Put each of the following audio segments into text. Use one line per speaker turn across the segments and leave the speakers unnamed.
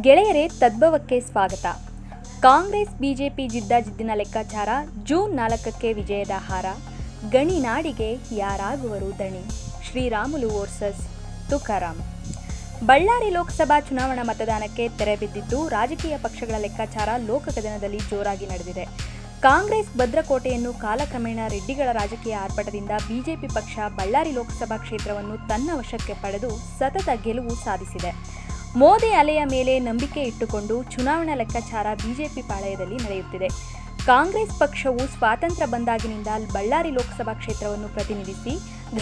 ಗೆಳೆಯರೇ, ತದ್ಭವಕ್ಕೆ ಸ್ವಾಗತ. ಕಾಂಗ್ರೆಸ್, ಬಿಜೆಪಿ ಜಿದ್ದಾಜಿದ್ದಿನ ಲೆಕ್ಕಾಚಾರ, ಜೂನ್ ನಾಲ್ಕಕ್ಕೆ ವಿಜಯದ ಹಾರ. ಗಣಿನಾಡಿಗೆ ಯಾರಾಗುವರು ದಣಿ? ಶ್ರೀರಾಮುಲು ವರ್ಸಸ್ ತುಕಾರಾಮ್. ಬಳ್ಳಾರಿ ಲೋಕಸಭಾ ಚುನಾವಣಾ ಮತದಾನಕ್ಕೆ ತೆರೆ ಬಿದ್ದಿದ್ದು, ರಾಜಕೀಯ ಪಕ್ಷಗಳ ಲೆಕ್ಕಾಚಾರ ಲೋಕಕದನದಲ್ಲಿ ಜೋರಾಗಿ ನಡೆದಿದೆ. ಕಾಂಗ್ರೆಸ್ ಭದ್ರಕೋಟೆಯನ್ನು ಕಾಲಕ್ರಮೇಣ ರೆಡ್ಡಿಗಳ ರಾಜಕೀಯ ಆರ್ಭಟದಿಂದ ಬಿಜೆಪಿ ಪಕ್ಷ ಬಳ್ಳಾರಿ ಲೋಕಸಭಾ ಕ್ಷೇತ್ರವನ್ನು ತನ್ನ ವಶಕ್ಕೆ ಪಡೆದು ಸತತ ಗೆಲುವು ಸಾಧಿಸಿದೆ. ಮೋದಿ ಅಲೆಯ ಮೇಲೆ ನಂಬಿಕೆ ಇಟ್ಟುಕೊಂಡು ಚುನಾವಣಾ ಲೆಕ್ಕಾಚಾರ ಬಿಜೆಪಿ ಪಾಳಯದಲ್ಲಿ ನಡೆಯುತ್ತಿದೆ. ಕಾಂಗ್ರೆಸ್ ಪಕ್ಷವು ಸ್ವಾತಂತ್ರ್ಯ ಬಂದಾಗಿನಿಂದ ಬಳ್ಳಾರಿ ಲೋಕಸಭಾ ಕ್ಷೇತ್ರವನ್ನು ಪ್ರತಿನಿಧಿಸಿ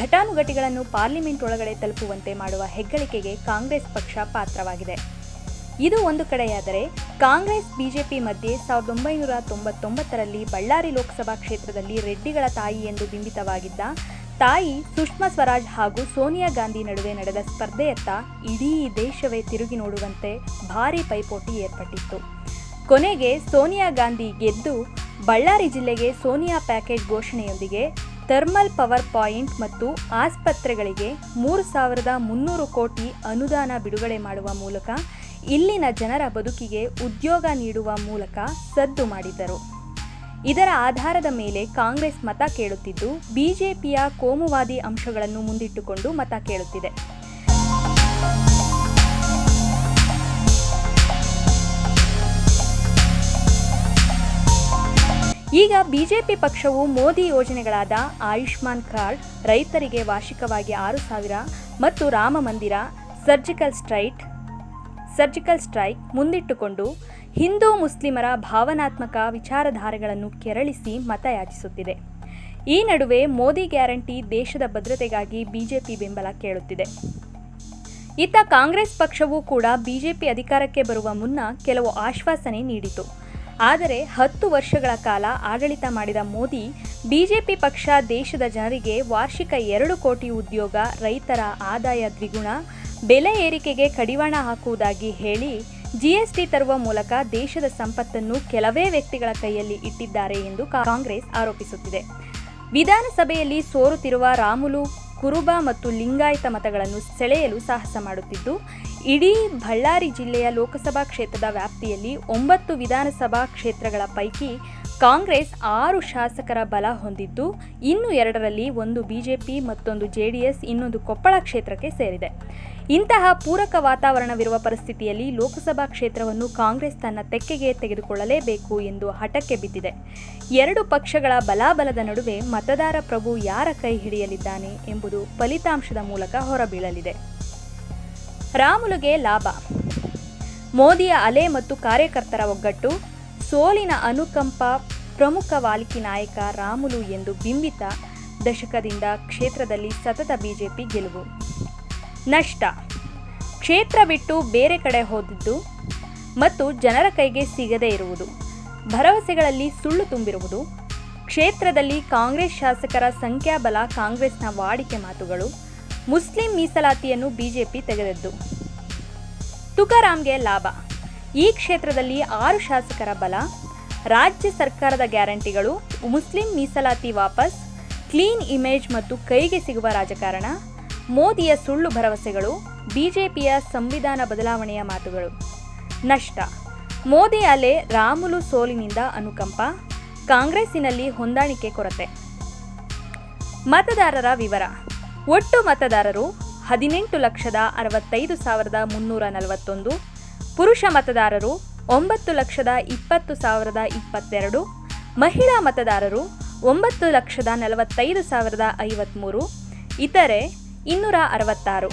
ಘಟಾನುಘಟಿಗಳನ್ನು ಪಾರ್ಲಿಮೆಂಟ್ ಒಳಗಡೆ ತಲುಪುವಂತೆ ಮಾಡುವ ಹೆಗ್ಗಳಿಕೆಗೆ ಕಾಂಗ್ರೆಸ್ ಪಕ್ಷ ಪಾತ್ರವಾಗಿದೆ. ಇದು ಒಂದು ಕಡೆಯಾದರೆ ಕಾಂಗ್ರೆಸ್ ಬಿಜೆಪಿ ಮಧ್ಯೆ ಸಾವಿರದ ಒಂಬೈನೂರ ತೊಂಬತ್ತೊಂಬತ್ತರಲ್ಲಿ ಬಳ್ಳಾರಿ ಲೋಕಸಭಾ ಕ್ಷೇತ್ರದಲ್ಲಿ ರೆಡ್ಡಿಗಳ ತಾಯಿ ಎಂದು ಬಿಂಬಿತವಾಗಿದ್ದ ತಾಯಿ ಸುಷ್ಮಾ ಸ್ವರಾಜ್ ಹಾಗೂ ಸೋನಿಯಾ ಗಾಂಧಿ ನಡುವೆ ನಡೆದ ಸ್ಪರ್ಧೆಯತ್ತ ಇಡೀ ದೇಶವೇ ತಿರುಗಿ ನೋಡುವಂತೆ ಭಾರೀ ಪೈಪೋಟಿ ಏರ್ಪಟ್ಟಿತ್ತು. ಕೊನೆಗೆ ಸೋನಿಯಾ ಗಾಂಧಿ ಗೆದ್ದು ಬಳ್ಳಾರಿ ಜಿಲ್ಲೆಗೆ ಸೋನಿಯಾ ಪ್ಯಾಕೇಜ್ ಘೋಷಣೆಯೊಂದಿಗೆ ಥರ್ಮಲ್ ಪವರ್ ಪಾಯಿಂಟ್ ಮತ್ತು ಆಸ್ಪತ್ರೆಗಳಿಗೆ ಮೂರು ಸಾವಿರದ ಮುನ್ನೂರು ಕೋಟಿ ಅನುದಾನ ಬಿಡುಗಡೆ ಮಾಡುವ ಮೂಲಕ ಇಲ್ಲಿನ ಜನರ ಬದುಕಿಗೆ ಉದ್ಯೋಗ ನೀಡುವ ಮೂಲಕ ಸದ್ದು ಮಾಡಿದ್ದರು. ಇದರ ಆಧಾರದ ಮೇಲೆ ಕಾಂಗ್ರೆಸ್ ಮತ ಕೇಳುತ್ತಿದ್ದು, ಬಿಜೆಪಿಯ ಕೋಮುವಾದಿ ಅಂಶಗಳನ್ನು ಮುಂದಿಟ್ಟುಕೊಂಡು ಮತ ಕೇಳುತ್ತಿದೆ. ಈಗ ಬಿಜೆಪಿ ಪಕ್ಷವು ಮೋದಿ ಯೋಜನೆಗಳಾದ ಆಯುಷ್ಮಾನ್ ಕಾರ್ಡ್, ರೈತರಿಗೆ ವಾರ್ಷಿಕವಾಗಿ ಆರು ಸಾವಿರ ಮತ್ತು ರಾಮ ಮಂದಿರ, ಸರ್ಜಿಕಲ್ ಸ್ಟ್ರೈಟ್, ಸರ್ಜಿಕಲ್ ಸ್ಟ್ರೈಕ್ ಮುಂದಿಟ್ಟುಕೊಂಡು ಹಿಂದೂ ಮುಸ್ಲಿಮರ ಭಾವನಾತ್ಮಕ ವಿಚಾರಧಾರೆಗಳನ್ನು ಕೆರಳಿಸಿ ಮತಯಾಚಿಸುತ್ತಿದೆ. ಈ ನಡುವೆ ಮೋದಿ ಗ್ಯಾರಂಟಿ ದೇಶದ ಭದ್ರತೆಗಾಗಿ ಬಿಜೆಪಿ ಬೆಂಬಲ ಕೇಳುತ್ತಿದೆ. ಇತ್ತ ಕಾಂಗ್ರೆಸ್ ಪಕ್ಷವೂ ಕೂಡ ಬಿಜೆಪಿ ಅಧಿಕಾರಕ್ಕೆ ಬರುವ ಮುನ್ನ ಕೆಲವು ಆಶ್ವಾಸನೆ ನೀಡಿತು. ಆದರೆ ಹತ್ತು ವರ್ಷಗಳ ಕಾಲ ಆಡಳಿತ ಮಾಡಿದ ಮೋದಿ, ಬಿಜೆಪಿ ಪಕ್ಷ ದೇಶದ ಜನರಿಗೆ ವಾರ್ಷಿಕ ಎರಡು ಕೋಟಿ ಉದ್ಯೋಗ, ರೈತರ ಆದಾಯ ದ್ವಿಗುಣ, ಬೆಲೆ ಏರಿಕೆಗೆ ಕಡಿವಾಣ ಹಾಕುವುದಾಗಿ ಹೇಳಿ ಜಿಎಸ್ಟಿ ತರುವ ಮೂಲಕ ದೇಶದ ಸಂಪತ್ತನ್ನು ಕೆಲವೇ ವ್ಯಕ್ತಿಗಳ ಕೈಯಲ್ಲಿ ಇಟ್ಟಿದ್ದಾರೆ ಎಂದು ಕಾಂಗ್ರೆಸ್ ಆರೋಪಿಸುತ್ತಿದೆ. ವಿಧಾನಸಭೆಯಲ್ಲಿ ಸೋರುತ್ತಿರುವ ರಾಮುಲು, ಕುರುಬ ಮತ್ತು ಲಿಂಗಾಯತ ಮತಗಳನ್ನು ಸೆಳೆಯಲು ಸಾಹಸ ಮಾಡುತ್ತಿದ್ದು, ಇಡೀ ಬಳ್ಳಾರಿ ಜಿಲ್ಲೆಯ ಲೋಕಸಭಾ ಕ್ಷೇತ್ರದ ವ್ಯಾಪ್ತಿಯಲ್ಲಿ ಒಂಬತ್ತು ವಿಧಾನಸಭಾ ಕ್ಷೇತ್ರಗಳ ಪೈಕಿ ಕಾಂಗ್ರೆಸ್ ಆರು ಶಾಸಕರ ಬಲ ಹೊಂದಿದ್ದು ಇನ್ನು ಎರಡರಲ್ಲಿ ಒಂದು ಬಿಜೆಪಿ, ಮತ್ತೊಂದು ಜೆಡಿಎಸ್, ಇನ್ನೊಂದು ಕೊಪ್ಪಳ ಕ್ಷೇತ್ರಕ್ಕೆ ಸೇರಿದೆ. ಇಂತಹ ಪೂರಕ ವಾತಾವರಣವಿರುವ ಪರಿಸ್ಥಿತಿಯಲ್ಲಿ ಲೋಕಸಭಾ ಕ್ಷೇತ್ರವನ್ನು ಕಾಂಗ್ರೆಸ್ ತನ್ನ ತೆಕ್ಕೆಗೆ ತೆಗೆದುಕೊಳ್ಳಲೇಬೇಕು ಎಂದು ಹಠಕ್ಕೆ ಬಿದ್ದಿದೆ. ಎರಡು ಪಕ್ಷಗಳ ಬಲಾಬಲದ ನಡುವೆ ಮತದಾರ ಪ್ರಭು ಯಾರ ಕೈ ಹಿಡಿಯಲಿದ್ದಾನೆ ಎಂಬುದು ಫಲಿತಾಂಶದ ಮೂಲಕ ಹೊರಬೀಳಲಿದೆ. ರಾಮುಲುಗೆ ಲಾಭ. ಮೋದಿಯ ಅಲೆ ಮತ್ತು ಕಾರ್ಯಕರ್ತರ ಒಗ್ಗಟ್ಟು ಸೋಲಿನ ಅನುಕಂಪ ಪ್ರಮುಖ ವಾಲಿಕಿ ನಾಯಕ ರಾಮುಲು ಎಂದು ಬಿಂಬಿತ ದಶಕದಿಂದ ಕ್ಷೇತ್ರದಲ್ಲಿ ಸತತ ಬಿಜೆಪಿ ಗೆಲುವು. ನಷ್ಟ. ಕ್ಷೇತ್ರ ಬಿಟ್ಟು ಬೇರೆ ಕಡೆ ಹೋದದ್ದು ಮತ್ತು ಜನರ ಕೈಗೆ ಸಿಗದೇ ಇರುವುದು. ಭರವಸೆಗಳಲ್ಲಿ ಸುಳ್ಳು ತುಂಬಿರುವುದು. ಕ್ಷೇತ್ರದಲ್ಲಿ ಕಾಂಗ್ರೆಸ್ ಶಾಸಕರ ಸಂಖ್ಯಾಬಲ ಕಾಂಗ್ರೆಸ್ನ ವಾಡಿಕೆ ಮಾತುಗಳು. ಮುಸ್ಲಿಂ ಮೀಸಲಾತಿಯನ್ನು ಬಿಜೆಪಿ ತೆಗೆದದ್ದು. ತುಕಾರಾಂಗೆ ಲಾಭ. ಈ ಕ್ಷೇತ್ರದಲ್ಲಿ ಆರು ಶಾಸಕರ ಬಲ, ರಾಜ್ಯ ಸರ್ಕಾರದ ಗ್ಯಾರಂಟಿಗಳು, ಮುಸ್ಲಿಂ ಮೀಸಲಾತಿ ವಾಪಸ್, ಕ್ಲೀನ್ ಇಮೇಜ್ ಮತ್ತು ಕೈಗೆ ಸಿಗುವ ರಾಜಕಾರಣ, ಮೋದಿಯ ಸುಳ್ಳು ಭರವಸೆಗಳು, ಬಿಜೆಪಿಯ ಸಂವಿಧಾನ ಬದಲಾವಣೆಯ ಮಾತುಗಳು. ನಷ್ಟ. ಮೋದಿ ಅಲೆ ರಾಮುಲು ಸೋಲಿನಿಂದ ಅನುಕಂಪ, ಕಾಂಗ್ರೆಸ್ಸಿನಲ್ಲಿ ಹೊಂದಾಣಿಕೆ ಕೊರತೆ. ಮತದಾರರ ವಿವರ. ಒಟ್ಟು ಮತದಾರರು ಹದಿನೆಂಟು ಲಕ್ಷದ ಅರವತ್ತೈದು ಸಾವಿರದ ಮುನ್ನೂರ ನಲವತ್ತೊಂದು ಪುರುಷ ಮತದಾರರು ಒಂಬತ್ತು ಲಕ್ಷದ ಇಪ್ಪತ್ತು ಸಾವಿರದ ಇಪ್ಪತ್ತೆರಡು, ಮಹಿಳಾ ಮತದಾರರು ಒಂಬತ್ತು ಲಕ್ಷದ ನಲವತ್ತೈದು ಸಾವಿರದ ಐವತ್ತ್ಮೂರು ಇತರೆ ಇನ್ನೂರ ಅರವತ್ತಾರು.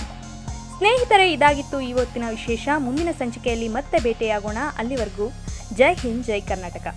ಸ್ನೇಹಿತರೆ, ಇದಾಗಿತ್ತು ಇವತ್ತಿನ ವಿಶೇಷ. ಮುಂದಿನ ಸಂಚಿಕೆಯಲ್ಲಿ ಮತ್ತೆ ಭೇಟಿಯಾಗೋಣ. ಅಲ್ಲಿವರೆಗೂ ಜೈ ಹಿಂದ್, ಜೈ ಕರ್ನಾಟಕ.